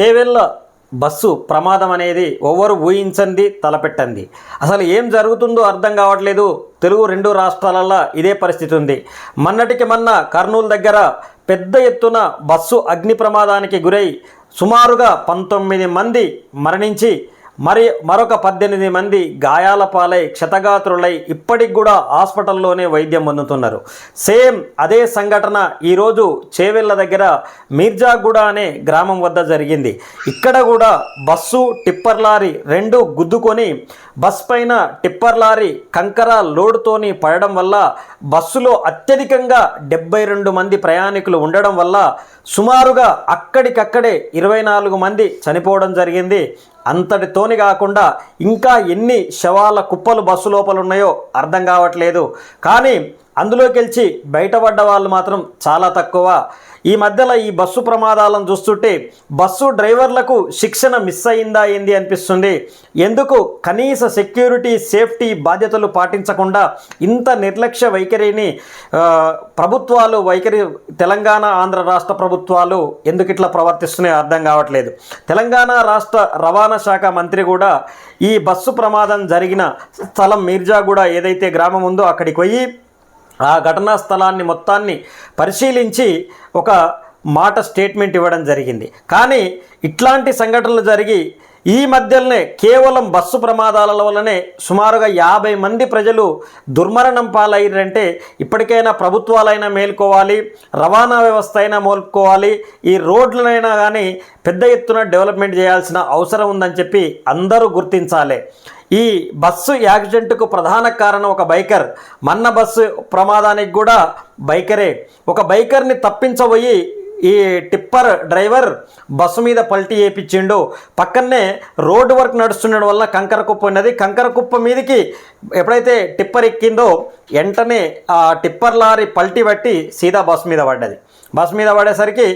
Chevella bus ప్రమాదం అనేది ఎవరు ఊహించంది తలపెట్టండి అసలు ఏం జరుగుతుందో అర్థం కావట్లేదు. తెలుగు రెండు రాష్ట్రాలలో ఇదే పరిస్థితి ఉంది. మొన్నటికి మొన్న కర్నూలు దగ్గర పెద్ద ఎత్తున బస్సు అగ్ని ప్రమాదానికి గురై సుమారుగా పంతొమ్మిది మంది మరణించి మరి మరొక పద్దెనిమిది మంది గాయాల పాలై క్షతగాత్రులై ఇప్పటికి కూడా హాస్పిటల్లోనే వైద్యం పొందుతున్నారు. సేమ్ అదే సంఘటన ఈరోజు చేవెళ్ళ దగ్గర మీర్జాగూడ అనే గ్రామం వద్ద జరిగింది. ఇక్కడ కూడా బస్సు టిప్పర్ లారీ రెండు గుద్దుకొని బస్ పైన టిప్పర్ లారీ కంకర లోడుతోని పడడం వల్ల బస్సులో అత్యధికంగా డెబ్బై రెండు మంది ప్రయాణికులు ఉండడం వల్ల సుమారుగా అక్కడికక్కడే ఇరవై నాలుగు మంది చనిపోవడం జరిగింది. అంతటితోని కాకుండా ఇంకా ఎన్ని శవాల కుప్పలు బస్సు లోపల ఉన్నాయో అర్థం కావట్లేదు. కానీ అందులోకి వెళ్ళి బయటపడ్డ వాళ్ళు మాత్రం చాలా తక్కువ. ఈ మధ్యలో ఈ బస్సు ప్రమాదాలను చూస్తుంటే బస్సు డ్రైవర్లకు శిక్షణ మిస్ అయిందా ఏంది అనిపిస్తుంది? ఎందుకు కనీస సెక్యూరిటీ సేఫ్టీ బాధ్యతలు పాటించకుండా ఇంత నిర్లక్ష్య వైఖరిని ప్రభుత్వాలు వైఖరి తెలంగాణ ఆంధ్ర రాష్ట్ర ప్రభుత్వాలు ఎందుకు ఇట్లా ప్రవర్తిస్తున్నాయో అర్థం కావట్లేదు. తెలంగాణ రాష్ట్ర రవాణా శాఖ మంత్రి కూడా ఈ బస్సు ప్రమాదం జరిగిన స్థలం మీర్జాగూడ ఏదైతే గ్రామం ఉందో అక్కడికి పోయి ఆ ఘటనా స్థలాన్ని మొత్తాన్ని పరిశీలించి ఒక మాట స్టేట్మెంట్ ఇవ్వడం జరిగింది. కానీ ఇట్లాంటి సంఘటనలు జరిగి ఈ మధ్యలోనే కేవలం బస్సు ప్రమాదాల వల్లనే సుమారుగా యాభై మంది ప్రజలు దుర్మరణం పాలయ్యారంటే ఇప్పటికైనా ప్రభుత్వాలైనా మేల్కోవాలి రవాణా వ్యవస్థ అయినా మేల్కోవాలి ఈ రోడ్లనైనా కానీ పెద్ద ఎత్తున డెవలప్మెంట్ చేయాల్సిన అవసరం ఉందని చెప్పి అందరూ గుర్తించాలి. ఈ బస్సు యాక్సిడెంట్కు ప్రధాన కారణం ఒక బైకర్. మన్న బస్సు ప్రమాదానికి కూడా బైకరే. ఒక బైకర్ని తప్పించబోయి ఈ టిప్పర్ డ్రైవర్ బస్సు మీద పల్టీ వేయించిండు పక్కనే రోడ్డు వర్క్ నడుస్తుండడం వల్ల కంకర కుప్ప ఉన్నది. కంకర కుప్ప మీదకి ఎప్పుడైతే టిప్పర్ ఎక్కిందో వెంటనే ఆ టిప్పర్ లారీ పల్టీ పట్టి సీదా బస్సు మీద పడ్డది. బస్సు మీద పడేసరికి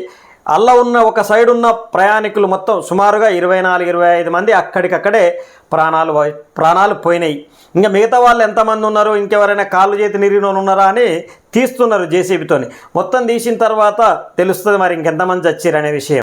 అల్ల ఉన్న ఒక సైడ్ ఉన్న ప్రయాణికులు మొత్తం సుమారుగా ఇరవై నాలుగు ఇరవై ఐదు మంది అక్కడికక్కడే ప్రాణాలు ప్రాణాలు పోయినాయి. ఇంకా మిగతా వాళ్ళు ఎంతమంది ఉన్నారు? ఇంకెవరైనా కాళ్ళు చేతి నిరిగిన ఉన్నారా అని తీస్తున్నారు జేసీబీతోని. మొత్తం తీసిన తర్వాత తెలుస్తుంది మరి ఇంకెంతమంది చచ్చిరనే విషయం.